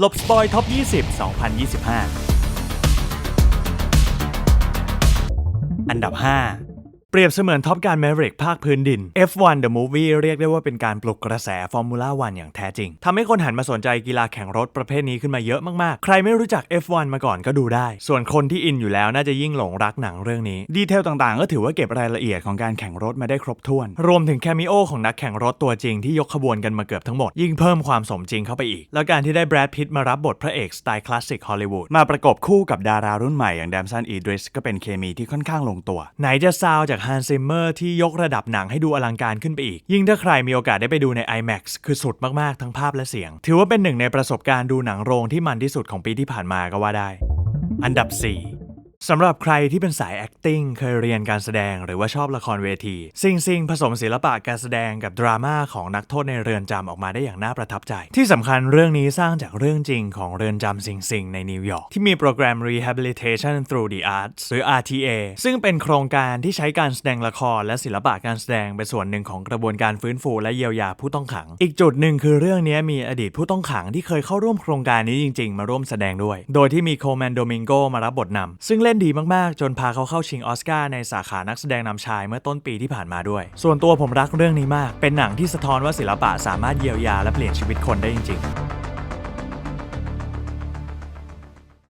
หลบสปอยท็อป 20 2025 อันดับ 5 เปรียบเสมือนท็อปการ Maverick ภาคพื้นดิน F1 The Movie เรียกได้ว่าเป็นการปลุกกระแสฟอร์มูล่าวันอย่างแท้จริงทำให้คนหันมาสนใจกีฬาแข่งรถประเภทนี้ขึ้นมาเยอะมากๆ ใครไม่รู้จัก F1 มาก่อนก็ดูได้ ส่วนคนที่อินอยู่แล้วน่าจะยิ่งหลงรักหนังเรื่องนี้ ดีเทลต่างๆ ก็ถือว่าเก็บรายละเอียดของการแข่งรถมาได้ครบถ้วน รวมถึงแคมิโอของนักแข่งรถตัวจริงที่ยกขบวนกันมาเกือบทั้งหมด ยิ่งเพิ่มความสมจริงเข้าไปอีก แล้วการที่ได้แบรดพิตต์มารับบทพระเอกสไตล์คลาสสิกฮอลลีวูดมาประกบคู่กับดารารุ่นใหม่อย่างแดมสันอีดริสก็เป็นเคมีที่ค่อนข้างลงตัว ไหนจะซาวจากฮันซิมเมอร์ที่ยกระดับหนังให้ดูอลังการขึ้นไปอีก ยิ่งถ้าใครมีโอกาสได้ไปดูใน IMAX คือสุดมากๆ ทั้งภาพและเสียง ถือว่าเป็นหนึ่งในประสบการณ์ดูหนังโรงที่มันที่สุดของปีที่ผ่านมาก็ว่าได้ อันดับ 4 สำหรับใครที่เป็นสาย acting เคยเรียนการแสดงหรือว่าชอบละครเวที ซิงซิงผสมศิลปะการแสดงกับดราม่าของนักโทษในเรือนจำออกมาได้อย่างน่าประทับใจ ที่สำคัญเรื่องนี้สร้างจากเรื่องจริงของเรือนจำซิงซิงในนิวยอร์กที่มีโปรแกรม rehabilitation through the arts หรือ RTA ซึ่งเป็นโครงการที่ใช้การแสดงละครและศิลปะการแสดงเป็นส่วนหนึ่งของกระบวนการฟื้นฟูและเยียวยาผู้ต้องขัง อีกจุดหนึ่งคือเรื่องนี้มีอดีตผู้ต้องขังที่เคยเข้าร่วมโครงการนี้จริง ๆ มาร่วมแสดงด้วย โดยที่มีโคแมนโดมิงโกมารับบทนำซึ่งเล่นดีมากๆ จนพาเขาเข้าชิงออสการ์ในสาขานักแสดงนำชายเมื่อต้นปีที่ผ่านมาด้วย ส่วนตัวผมรักเรื่องนี้มาก เป็นหนังที่สะท้อนว่าศิลปะสามารถเยียวยาและเปลี่ยนชีวิตคนได้จริง ๆ